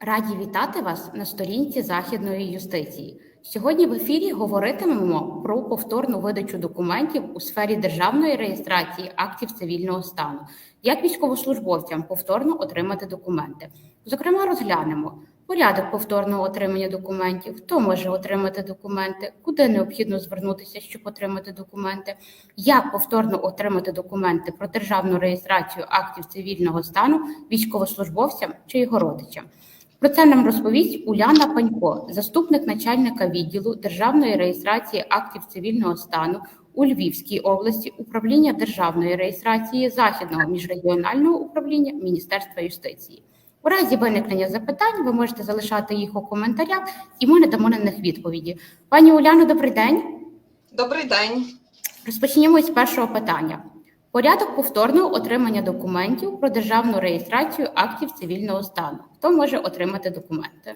Раді вітати вас на сторінці Західної юстиції. Сьогодні в ефірі говоритимемо про повторну видачу документів у сфері державної реєстрації актів цивільного стану, як військовослужбовцям повторно отримати документи. Зокрема, розглянемо порядок повторного отримання документів, хто може отримати документи, куди необхідно звернутися, щоб отримати документи, як повторно отримати документи про державну реєстрацію актів цивільного стану військовослужбовцям чи його родичам. Про це нам розповість Уляна Панько, заступник начальника відділу державної реєстрації актів цивільного стану у Львівській області управління державної реєстрації Західного міжрегіонального управління Міністерства юстиції. У разі виникнення запитань ви можете залишати їх у коментарях, і ми надамо на них відповіді. Пані Уляно, добрий день. Добрий день. Розпочнімо з першого питання. Порядок повторного отримання документів про державну реєстрацію актів цивільного стану. Хто може отримати документи?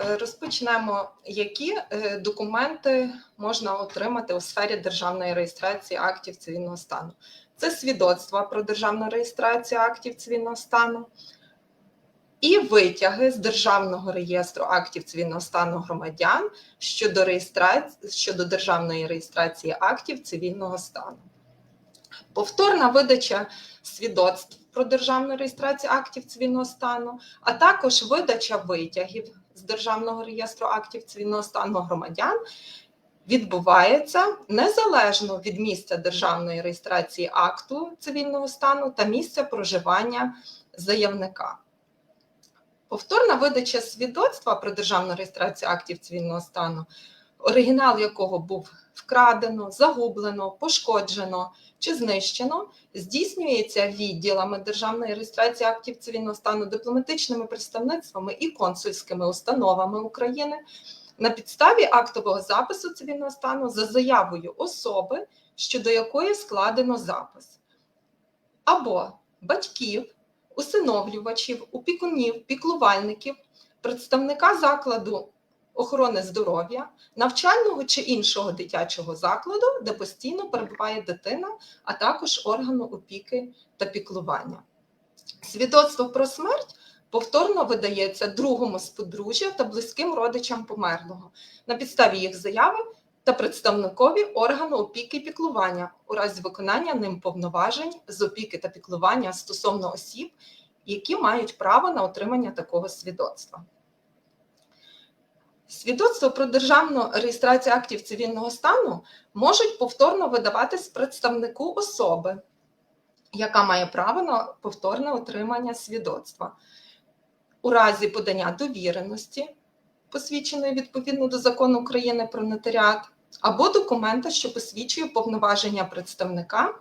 Е, Розпочнемо, які е, документи можна отримати у сфері державної реєстрації актів цивільного стану. Це свідоцтва про державну реєстрацію актів цивільного стану і витяги з державного реєстру актів цивільного стану громадян щодо реєстрації щодо державної реєстрації актів цивільного стану. Повторна видача свідоцтв про державну реєстрацію актів цивільного стану, а також видача витягів з державного реєстру актів цивільного стану громадян відбувається незалежно від місця державної реєстрації акту цивільного стану та місця проживання заявника. Повторна видача свідоцтва про державну реєстрацію актів цивільного стану, оригінал якого був вкрадено, загублено, пошкоджено чи знищено, здійснюється відділами державної реєстрації актів цивільного стану, дипломатичними представництвами і консульськими установами України. На підставі актового запису цивільного стану за заявою особи, щодо якої складено запис, або батьків, усиновлювачів, опікунів, піклувальників, представника закладу охорони здоров'я, навчального чи іншого дитячого закладу, де постійно перебуває дитина, а також органу опіки та піклування. Свідоцтво про смерть повторно видається другому з подружжя та близьким родичам померлого на підставі їх заяви та представникові органу опіки і піклування у разі виконання ним повноважень з опіки та піклування стосовно осіб, які мають право на отримання такого свідоцтва. Свідоцтво про державну реєстрацію актів цивільного стану можуть повторно видаватись представнику особи, яка має право на повторне отримання свідоцтва у разі подання довіреності, посвідченої відповідно до закону України про нотаріат, або документа, що посвідчує повноваження представника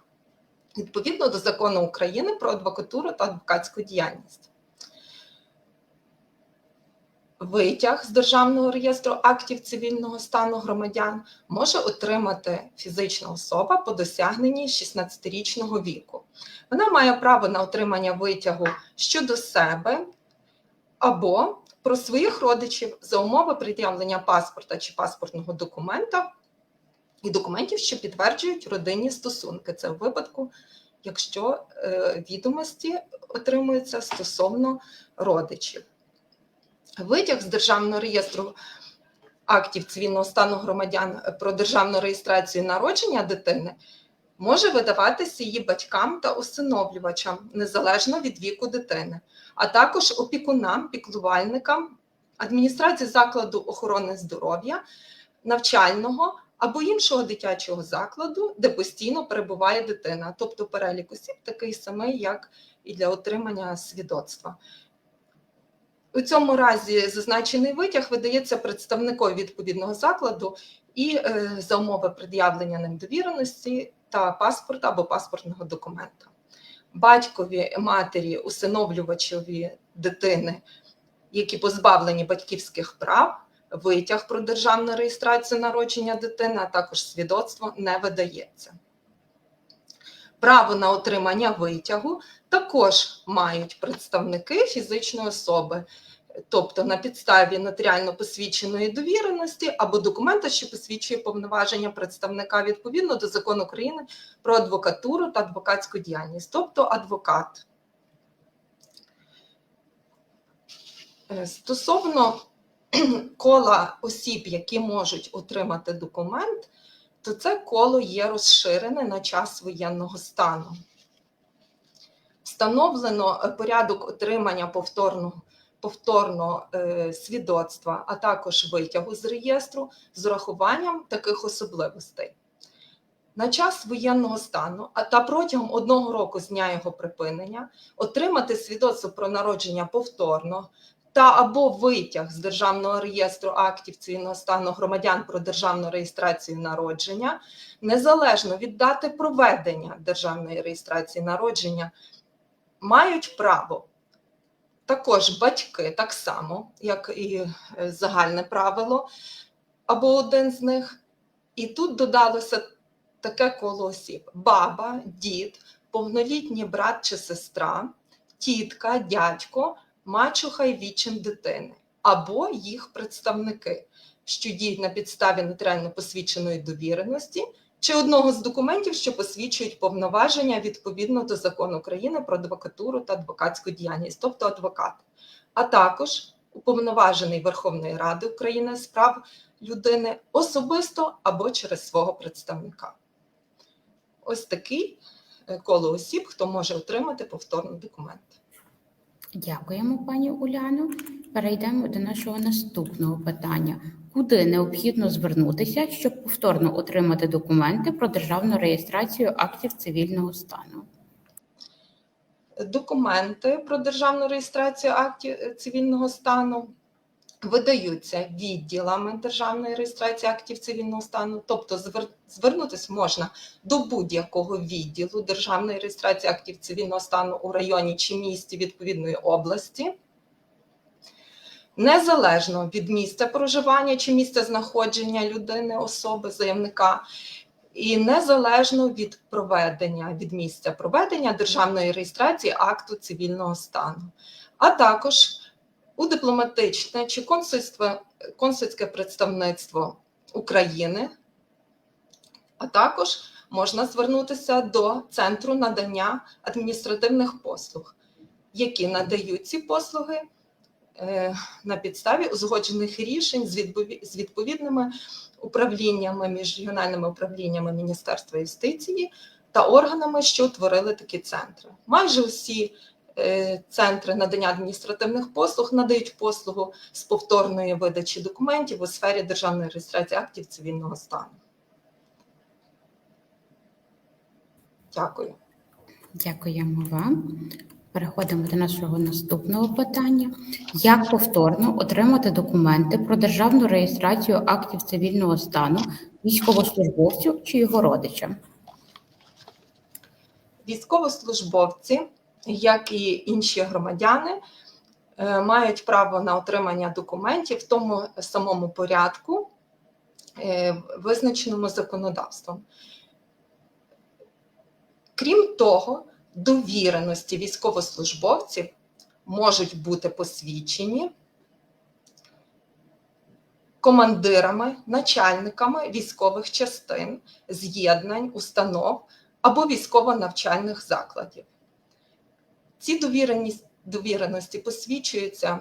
відповідно до закону України про адвокатуру та адвокатську діяльність. Витяг з державного реєстру актів цивільного стану громадян може отримати фізична особа по досягненні 16-річного віку. Вона має право на отримання витягу щодо себе або про своїх родичів за умови пред'явлення паспорта чи паспортного документа і документів, що підтверджують родинні стосунки. Це в випадку, якщо е, відомості отримуються стосовно родичів. Витяг з державного реєстру актів цивільного стану громадян про державну реєстрацію народження дитини може видаватися її батькам та усиновлювачам незалежно від віку дитини, а також опікунам, піклувальникам, адміністрації закладу охорони здоров'я, навчального або іншого дитячого закладу, де постійно перебуває дитина, тобто перелік осіб такий самий, як і для отримання свідоцтва. У цьому разі зазначений витяг видається представникові відповідного закладу і е, за умови пред'явлення ним довіреності та паспорта або паспортного документа. Батькові, матері, усиновлювачеві дитини, які позбавлені батьківських прав, витяг про державну реєстрацію народження дитини, а також свідоцтво не видається. Право на отримання витягу також мають представники фізичної особи, тобто на підставі нотаріально посвідченої довіреності або документа, що посвідчує повноваження представника відповідно до закону України про адвокатуру та адвокатську діяльність, тобто адвокат. Е, Стосовно кола осіб, які можуть отримати документ, то це коло є розширене на час воєнного стану. Встановлено е, порядок отримання повторного, повторного е, свідоцтва, а також витягу з реєстру з урахуванням таких особливостей. На час воєнного стану, а та протягом одного року з дня його припинення, отримати свідоцтво про народження повторно та або витяг з державного реєстру актів цивільного стану громадян про державну реєстрацію народження, незалежно від дати проведення державної реєстрації народження, мають право. Також батьки, так само, як і е, загальне правило, або один з них. І тут додалося таке коло осіб: баба, дід, повнолітній брат чи сестра, тітка, дядько, мачуха й вічим дитини, або їх представники, що діють на підставі нотаріально посвідченої довіреності, чи одного з документів, що посвідчують повноваження відповідно до закону України про адвокатуру та адвокатську діяльність, тобто адвокат, а також уповноважений Верховної Ради України з прав людини особисто або через свого представника. Ось такий е, коло осіб, хто може отримати повторний документ. Дякуємо, пані Уляно. Перейдемо до нашого наступного питання. Куди необхідно звернутися, щоб повторно отримати документи про державну реєстрацію актів цивільного стану? Документи про державну реєстрацію актів е, цивільного стану видаються відділами державної реєстрації актів цивільного стану, тобто звернутися можна до будь-якого відділу державної реєстрації актів цивільного стану у районі чи місті відповідної області. Незалежно від місця проживання чи місця знаходження людини, особи, заявника, і незалежно від проведення від місця проведення державної реєстрації акту цивільного стану, а також у дипломатичне чи консульство, консульське представництво України, а також можна звернутися до центру надання адміністративних послуг, які надають ці послуги е, на підставі узгоджених рішень з відпові- з відповідними управліннями, міжрегіональними управліннями Міністерства юстиції та органами, що утворили такі центри. Майже усі центри надання адміністративних послуг надають послугу з повторної видачі документів у сфері державної реєстрації актів цивільного стану. Дякую. Дякуємо вам. Переходимо до нашого наступного питання. Як повторно отримати документи про державну реєстрацію актів цивільного стану військовослужбовцю чи його родичам? Військовослужбовці, як і інші громадяни, е, мають право на отримання документів в тому самому порядку, е, визначеному законодавством. Крім того, довіреності військовослужбовців можуть бути посвідчені командирами, начальниками військових частин, з'єднань, установ або військово-навчальних закладів. Ці довіреності посвідчуються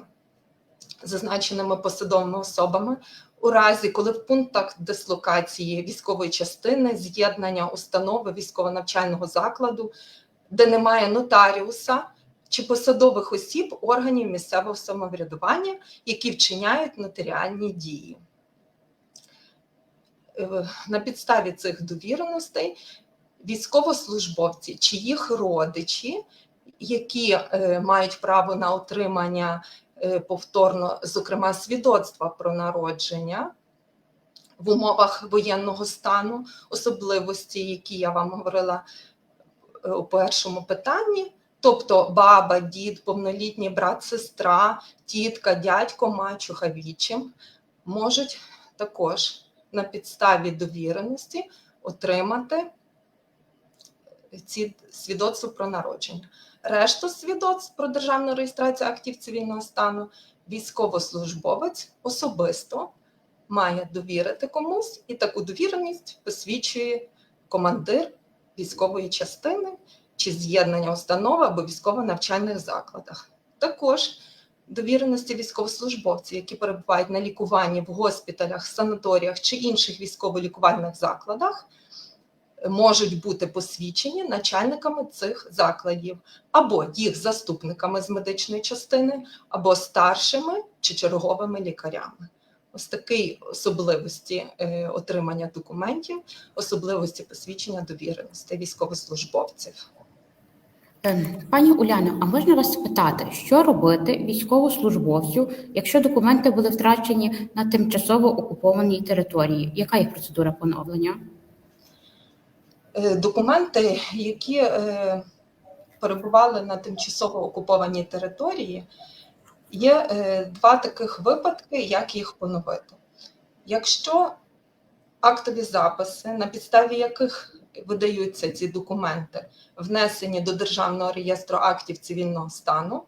зазначеними посадовими особами у разі, коли в пунктах дислокації військової частини, з'єднання установи військово-навчального закладу, де немає нотаріуса чи посадових осіб органів місцевого самоврядування, які вчиняють нотаріальні дії. Е, На підставі цих довіреностей військовослужбовці чи їх родичі, які е, мають право на отримання е, повторно, зокрема, свідоцтва про народження в умовах воєнного стану, особливості, які я вам говорила е, у першому питанні. Тобто баба, дід, повнолітній брат, сестра, тітка, дядько, мачуха, вічим можуть також на підставі довіреності отримати ці свідоцтва про народження. Решту свідоцтв про державну реєстрацію актів цивільного стану військовослужбовець особисто має довірити комусь, і таку довіреність посвідчує командир військової частини чи з'єднання установи або військово-навчальних закладах. Також довіреності військовослужбовців, які перебувають на лікуванні в госпіталях, санаторіях чи інших військово-лікувальних закладах, можуть бути посвідчені начальниками цих закладів або їх заступниками з медичної частини, або старшими чи черговими лікарями. Ось такі особливості е, отримання документів, особливості посвідчення довіреності військовослужбовців. Ем, Пані Уляно, а можна вас спитати, що робити військовослужбовцю, якщо документи були втрачені на тимчасово окупованій території? Яка їх процедура поновлення? Е, Документи, які е, перебували на тимчасово окупованій території, є е, два таких випадки, як їх поновити. Якщо актові записи, на підставі яких видаються ці документи, внесені до Державного реєстру актів цивільного стану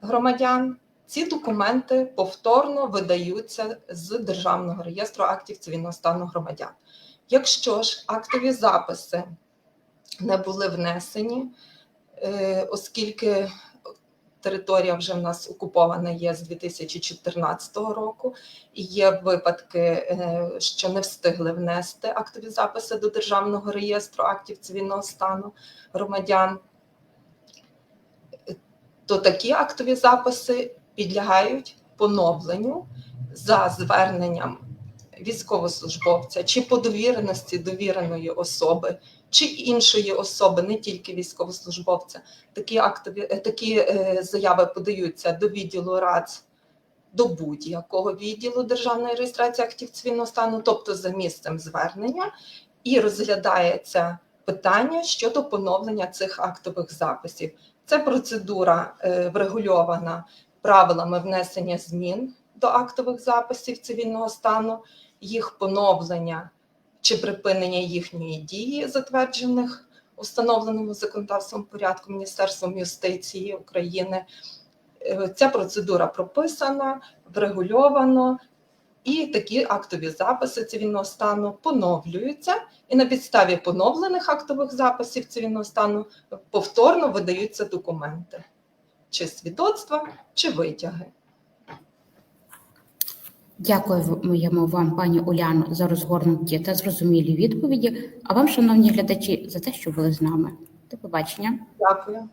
громадян, ці документи повторно видаються з Державного реєстру актів цивільного стану громадян. Якщо ж актові записи не були внесені, е, оскільки територія вже в нас окупована є з 2014 року, і є випадки, е, що не встигли внести актові записи до Державного реєстру актів цивільного стану громадян, то такі актові записи підлягають поновленню за зверненням військовослужбовця чи по довіреності довіреної особи, чи іншої особи, не тільки військовослужбовця. Такі актові е, такі е, заяви подаються до відділу РАЦ до будь-якого відділу державної реєстрації актів цивільного стану, тобто за місцем звернення, і розглядається питання щодо поновлення цих актових записів. Ця процедура е, врегульована правилами внесення змін до актових записів цивільного стану, їх поновлення чи припинення їхньої дії, затверджених у встановленому законодавством порядку Міністерством юстиції України. Е, Ця процедура прописана, врегульовано, і такі актові записи цивільного стану поновлюються, і на підставі поновлених актових записів цивільного стану повторно видаються документи, чи свідоцтва, чи витяги. Дякуємо вам, пані Уляно, за розгорнуті та зрозумілі відповіді. А вам, шановні глядачі, за те, що були з нами. До побачення. Дякую.